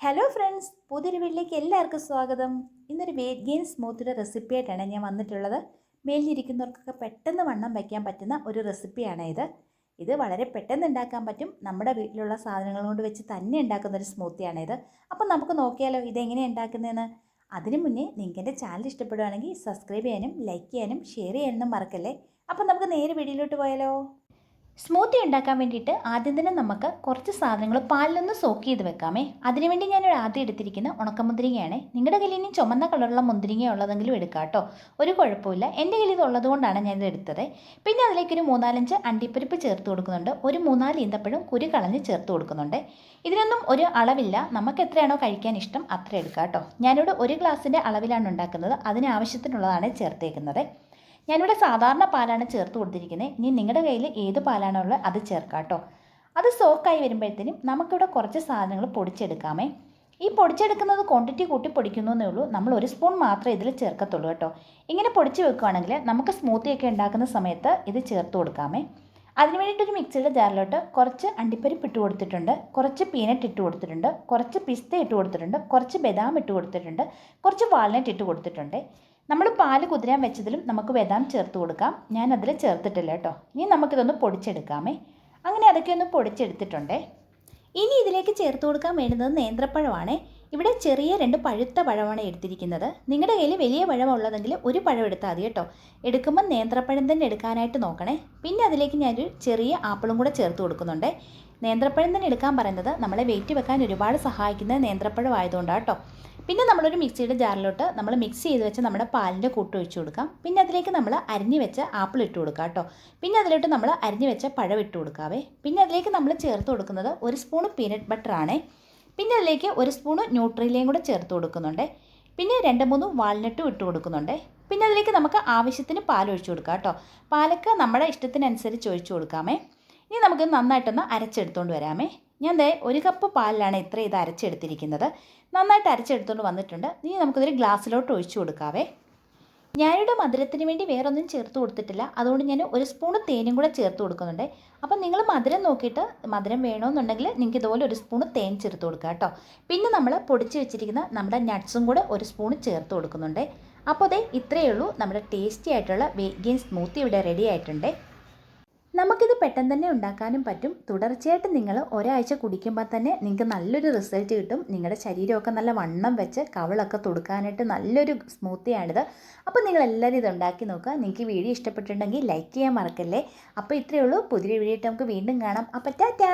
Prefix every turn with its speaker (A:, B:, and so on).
A: Hello friends പുതിയൊരു വീട്ടിലേക്ക് എല്ലാവർക്കും സ്വാഗതം. ഇന്നൊരു വെയിറ്റ് ഗെയിൻ സ്മൂത്തിയുടെ റെസിപ്പി ആയിട്ടാണ് ഞാൻ വന്നിട്ടുള്ളത്. മേലിരിക്കുന്നവർക്കൊക്കെ പെട്ടെന്ന് വണ്ണം വയ്ക്കാൻ പറ്റുന്ന ഒരു റെസിപ്പിയാണ് ഇത്. ഇത് വളരെ പെട്ടെന്ന് ഉണ്ടാക്കാൻ പറ്റും. നമ്മുടെ വീട്ടിലുള്ള സാധനങ്ങൾ കൊണ്ട് വെച്ച് തന്നെ ഉണ്ടാക്കുന്ന ഒരു സ്മൂത്തിയാണ് ഇത്. അപ്പം നമുക്ക് നോക്കിയാലോ ഇതെങ്ങനെ ഉണ്ടാക്കുന്നതെന്ന്? അതിനു മുന്നേ നിങ്ങൾക്ക് എന്റെ ചാനൽ ഇഷ്ടപ്പെടുകയാണെങ്കിൽ സബ്സ്ക്രൈബ് ചെയ്യാനും ലൈക്ക് ചെയ്യാനും ഷെയർ ചെയ്യാനും മറക്കല്ലേ? അപ്പം നമുക്ക് നേരെ വീഡിയോയിലോട്ട് പോയാലോ. സ്മൂത്തി ഉണ്ടാക്കാൻ വേണ്ടിയിട്ട് ആദ്യം തന്നെ നമുക്ക് കുറച്ച് സാധനങ്ങൾ പാലിലൊന്ന് സോക്ക് ചെയ്ത് വെക്കാമേ. അതിനുവേണ്ടി ഞാനൊരു ആദ്യം എടുത്തിരിക്കുന്ന ഉണക്കമുന്തിരിങ്ങയാണ്. നിങ്ങളുടെ കയ്യിൽ ഇനി ചുമന്ന കളറുള്ള മുന്തിരിങ്ങ ഉള്ളതെങ്കിലും എടുക്കാം കേട്ടോ. ഒരു കുഴപ്പമില്ല. എന്റെ കയ്യിൽ ഇത് ഉള്ളതുകൊണ്ടാണ് ഞാനിത് എടുത്തത്. പിന്നെ അതിലേക്കൊരു മൂന്നാലഞ്ച് അണ്ടിപ്പരിപ്പ് ചേർത്ത് കൊടുക്കുന്നുണ്ട്. ഒരു മൂന്നാൽ ഈന്തപ്പഴം കുരു കളഞ്ഞ് ചേർത്ത് കൊടുക്കുന്നുണ്ട്. ഇതിനൊന്നും ഒരു അളവില്ല. നമുക്ക് എത്രയാണോ കഴിക്കാൻ ഇഷ്ടം അത്ര എടുക്കാം കേട്ടോ. ഞാനിവിടെ ഒരു ഗ്ലാസിന്റെ അളവിലാണ് ഉണ്ടാക്കുന്നത്. അതിനാവശ്യത്തിനുള്ളതാണ് ചേർത്തേക്കുന്നത്. ഞാനിവിടെ സാധാരണ പാലാണ് ചേർത്ത് കൊടുത്തിരിക്കുന്നത് ഇനി നിങ്ങളുടെ കയ്യിൽ ഏത് പാലാണോ ഉള്ളത് അത് ചേർക്കാം കേട്ടോ അത് സോക്കായി വരുമ്പോഴത്തേനും നമുക്കിവിടെ കുറച്ച് സാധനങ്ങൾ പൊടിച്ചെടുക്കാമേ. ഈ പൊടിച്ചെടുക്കുന്നത് ക്വാണ്ടിറ്റി കൂട്ടി പൊടിക്കുന്നു എന്നേ ഉള്ളൂ. നമ്മൾ ഒരു സ്പൂൺ മാത്രമേ ഇതിൽ ചേർക്കത്തുള്ളൂ കേട്ടോ. ഇങ്ങനെ പൊടിച്ച് വെക്കുകയാണെങ്കിൽ നമുക്ക് സ്മൂത്തിയൊക്കെ ഉണ്ടാക്കുന്ന സമയത്ത് ഇത് ചേർത്ത് കൊടുക്കാമേ. അതിന് വേണ്ടിയിട്ടൊരു മിക്സിയുടെ ജാറിലോട്ട് കുറച്ച് അണ്ടിപ്പരിപ്പ് ഇട്ട് കൊടുത്തിട്ടുണ്ട്. കുറച്ച് പീനട്ട് ഇട്ട് കൊടുത്തിട്ടുണ്ട്. കുറച്ച് പിസ്ത ഇട്ട് കൊടുത്തിട്ടുണ്ട്. കുറച്ച് ബദാം ഇട്ട് കൊടുത്തിട്ടുണ്ട്. കുറച്ച് വാൾനട്ട് ഇട്ട് കൊടുത്തിട്ടുണ്ട്. നമ്മൾ പാൽ കുതിരാൻ വെച്ചതിലും നമുക്ക് ബദാം ചേർത്ത് കൊടുക്കാം. ഞാൻ അതിൽ ചേർത്തിട്ടില്ല കേട്ടോ. ഇനി നമുക്കിതൊന്ന് പൊടിച്ചെടുക്കാമേ. അങ്ങനെ അതൊക്കെ ഒന്ന് പൊടിച്ചെടുത്തിട്ടുണ്ടേ. ഇനി ഇതിലേക്ക് ചേർത്ത് കൊടുക്കാൻ വേണ്ടുന്നത് നേന്ത്രപ്പഴമാണ്. ഇവിടെ ചെറിയ രണ്ട് പഴുത്ത പഴമാണ് എടുത്തിരിക്കുന്നത്. നിങ്ങളുടെ കയ്യിൽ വലിയ പഴം ഉള്ളതെങ്കിൽ ഒരു പഴം എടുത്താൽ മതി കേട്ടോ. എടുക്കുമ്പോൾ നേന്ത്രപ്പഴം തന്നെ എടുക്കാനായിട്ട് നോക്കണേ. പിന്നെ അതിലേക്ക് ഞാനൊരു ചെറിയ ആപ്പിളും കൂടെ ചേർത്ത് കൊടുക്കുന്നുണ്ട്. നേന്ത്രപ്പഴം തന്നെ എടുക്കാൻ പറയുന്നത് നമ്മളെ വെയിറ്റ് വെക്കാൻ ഒരുപാട് സഹായിക്കുന്ന നേന്ത്രപ്പഴം ആയതുകൊണ്ടാണ് കേട്ടോ. പിന്നെ നമ്മളൊരു മിക്സിയുടെ ജാറിലോട്ട് നമ്മൾ മിക്സ് ചെയ്ത് വെച്ച് നമ്മുടെ പാലിന്റെ കൂട്ട് ഒഴിച്ച് കൊടുക്കാം. പിന്നെ അതിലേക്ക് നമ്മൾ അരിഞ്ഞ് വെച്ച ആപ്പിൾ ഇട്ട് കൊടുക്കാം കേട്ടോ. പിന്നെ അതിലോട്ട് നമ്മൾ അരിഞ്ഞ് വെച്ച പഴം ഇട്ട് കൊടുക്കാവേ. പിന്നെ അതിലേക്ക് നമ്മൾ ചേർത്ത് കൊടുക്കുന്നത് ഒരു സ്പൂൺ പീനട്ട് ബട്ടർ ആണേ പിന്നെ അതിലേക്ക് ഒരു സ്പൂണ് ന്യൂട്രിലയും കൂടെ ചേർത്ത് കൊടുക്കുന്നുണ്ട്. പിന്നെ രണ്ട് മൂന്ന് വാൾനട്ടും ഇട്ട് കൊടുക്കുന്നുണ്ട്. പിന്നെ അതിലേക്ക് നമുക്ക് ആവശ്യത്തിന് പാൽ ഒഴിച്ചു കൊടുക്കാം കേട്ടോ. പാലൊക്കെ നമ്മുടെ ഇഷ്ടത്തിനനുസരിച്ച് ഒഴിച്ചു കൊടുക്കാമേ. ഇനി നമുക്ക് നന്നായിട്ടൊന്ന് അരച്ചെടുത്തുകൊണ്ട് വരാമേ. ഞാൻ ദേ ഒരു കപ്പ് പാലിലാണ് ഇത്ര ഇത് അരച്ചെടുത്തിരിക്കുന്നത്. നന്നായിട്ട് അരച്ചെടുത്തുകൊണ്ട് വന്നിട്ടുണ്ട്. ഇനി നമുക്കിതൊരു ഗ്ലാസ്സിലോട്ട് ഒഴിച്ചു കൊടുക്കാവേ. ഞാനിവിടെ മധുരത്തിന് വേണ്ടി വേറൊന്നും ചേർത്ത് കൊടുത്തിട്ടില്ല. അതുകൊണ്ട് ഞാൻ ഒരു സ്പൂണ് തേനും കൂടെ ചേർത്ത് കൊടുക്കുന്നുണ്ട്. അപ്പം നിങ്ങൾ മധുരം നോക്കിയിട്ട് മധുരം വേണമെന്നുണ്ടെങ്കിൽ നിങ്ങൾക്ക് ഇതുപോലെ ഒരു സ്പൂണ് തേൻ ചേർത്ത് കൊടുക്കുക കേട്ടോ. പിന്നെ നമ്മൾ പൊടിച്ച് വെച്ചിരിക്കുന്ന നമ്മുടെ നട്ട്സും കൂടെ ഒരു സ്പൂണ് ചേർത്ത് കൊടുക്കുന്നുണ്ട്. അപ്പോൾ അതേ ഇത്രയേ ഉള്ളൂ. നമ്മുടെ ടേസ്റ്റി ആയിട്ടുള്ള വെയിറ്റ് സ്മൂത്തി ഇവിടെ റെഡി ആയിട്ടുണ്ട്. നമുക്കിത് പെട്ടെന്ന് തന്നെ ഉണ്ടാക്കാനും പറ്റും. തുടർച്ചയായിട്ട് നിങ്ങൾ ഒരാഴ്ച കുടിക്കുമ്പോൾ തന്നെ നിങ്ങൾക്ക് നല്ലൊരു റിസൾട്ട് കിട്ടും. നിങ്ങളുടെ ശരീരമൊക്കെ നല്ല വണ്ണം വെച്ച് കവളൊക്കെ തൊടുക്കാനായിട്ട് നല്ലൊരു സ്മൂത്തിയാണിത് അപ്പോൾ നിങ്ങൾ എല്ലാവരും ഇത് ഉണ്ടാക്കി നോക്കുക. നിങ്ങൾക്ക് വീഡിയോ ഇഷ്ടപ്പെട്ടിട്ടുണ്ടെങ്കിൽ ലൈക്ക് ചെയ്യാൻ മറക്കല്ലേ? അപ്പോൾ ഇത്രയേ ഉള്ളൂ. പുതിയ വീഡിയോ നമുക്ക് വീണ്ടും കാണാം. അപ്പോൾ ടാറ്റാ!